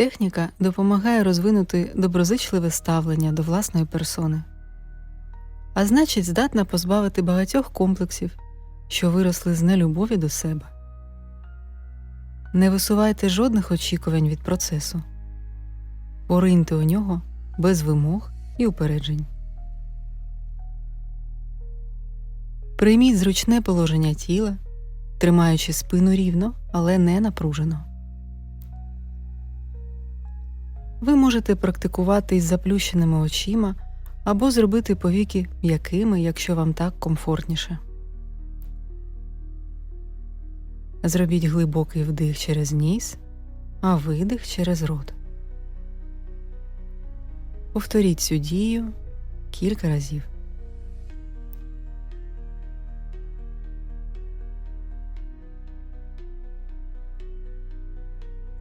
Техніка допомагає розвинути доброзичливе ставлення до власної персони, а значить, здатна позбавити багатьох комплексів, що виросли з нелюбові до себе. Не висувайте жодних очікувань від процесу, пориньте у нього без вимог і упереджень. Прийміть зручне положення тіла, тримаючи спину рівно, але не напружено. Ви можете практикувати із заплющеними очима або зробити повіки м'якими, якщо вам так комфортніше. Зробіть глибокий вдих через ніс, а видих через рот. Повторіть цю дію кілька разів.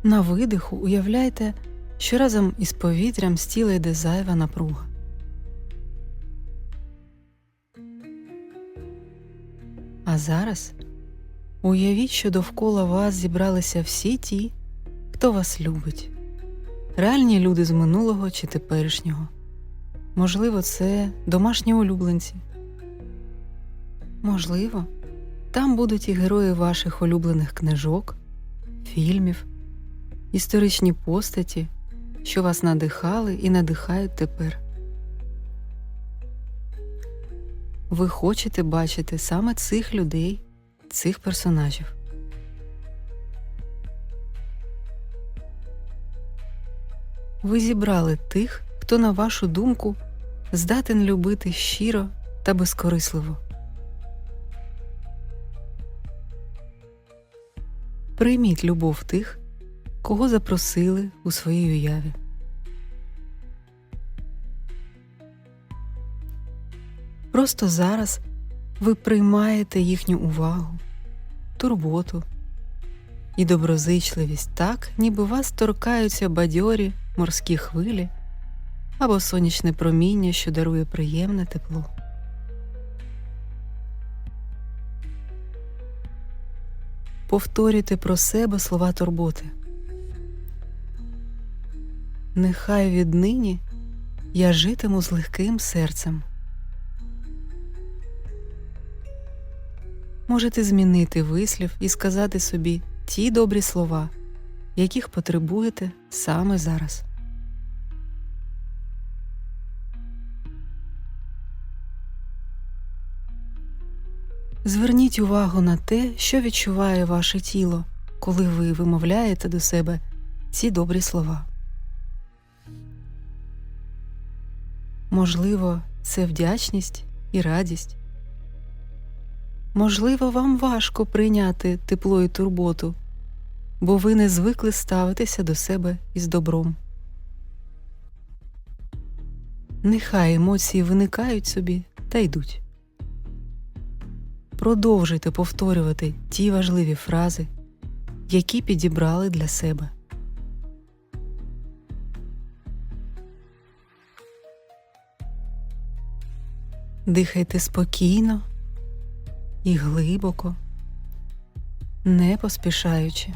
На видиху уявляйте, що разом із повітрям з тіла йде зайва напруга. А зараз уявіть, що довкола вас зібралися всі ті, хто вас любить, реальні люди з минулого чи теперішнього. Можливо, це домашні улюбленці. Можливо, там будуть і герої ваших улюблених книжок, фільмів, історичні постаті, що вас надихали і надихають тепер. Ви хочете бачити саме цих людей, цих персонажів. Ви зібрали тих, хто, на вашу думку, здатен любити щиро та безкорисливо. Прийміть любов тих, кого запросили у своїй уяві. Просто зараз ви приймаєте їхню увагу, турботу і доброзичливість так, ніби вас торкаються бадьорі морські хвилі або сонячне проміння, що дарує приємне тепло. Повторюйте про себе слова турботи. Нехай віднині я житиму з легким серцем. Можете змінити вислів і сказати собі ті добрі слова, яких потребуєте саме зараз. Зверніть увагу на те, що відчуває ваше тіло, коли ви вимовляєте до себе ці добрі слова. Можливо, це вдячність і радість. Можливо, вам важко прийняти тепло і турботу, бо ви не звикли ставитися до себе із добром. Нехай емоції виникають собі та йдуть. Продовжуйте повторювати ті важливі фрази, які підібрали для себе. Дихайте спокійно і глибоко, не поспішаючи.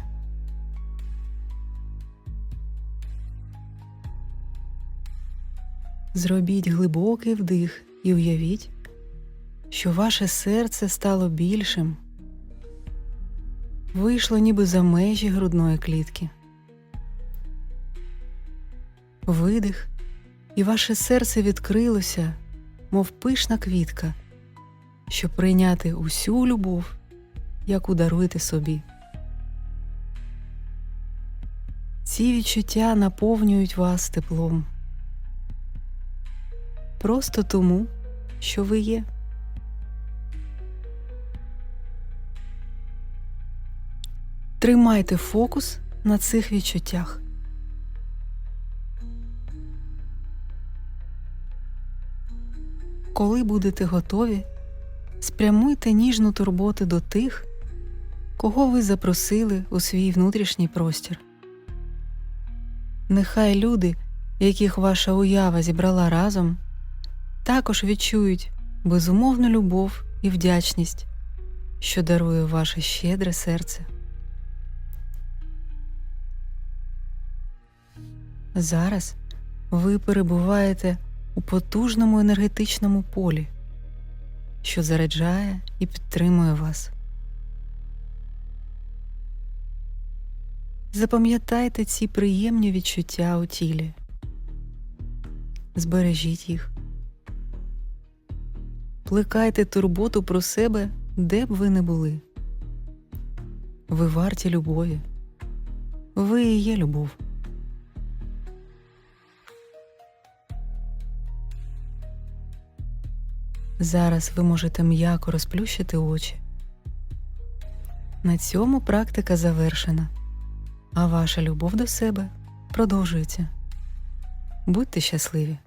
Зробіть глибокий вдих і уявіть, що ваше серце стало більшим, вийшло ніби за межі грудної клітки. Видих, і ваше серце відкрилося, мов пишна квітка, щоб прийняти усю любов, яку даруєте собі. Ці відчуття наповнюють вас теплом. Просто тому, що ви є. Тримайте фокус на цих відчуттях. Коли будете готові, спрямуйте ніжну турботу до тих, кого ви запросили у свій внутрішній простір. Нехай люди, яких ваша уява зібрала разом, також відчують безумовну любов і вдячність, що дарує ваше щедре серце. Зараз ви перебуваєте у потужному енергетичному полі, що заряджає і підтримує вас. Запам'ятайте ці приємні відчуття у тілі, збережіть їх, плекайте турботу про себе, де б ви не були. Ви варті любові, ви і є любов. Зараз ви можете м'яко розплющити очі. На цьому практика завершена, а ваша любов до себе продовжується. Будьте щасливі!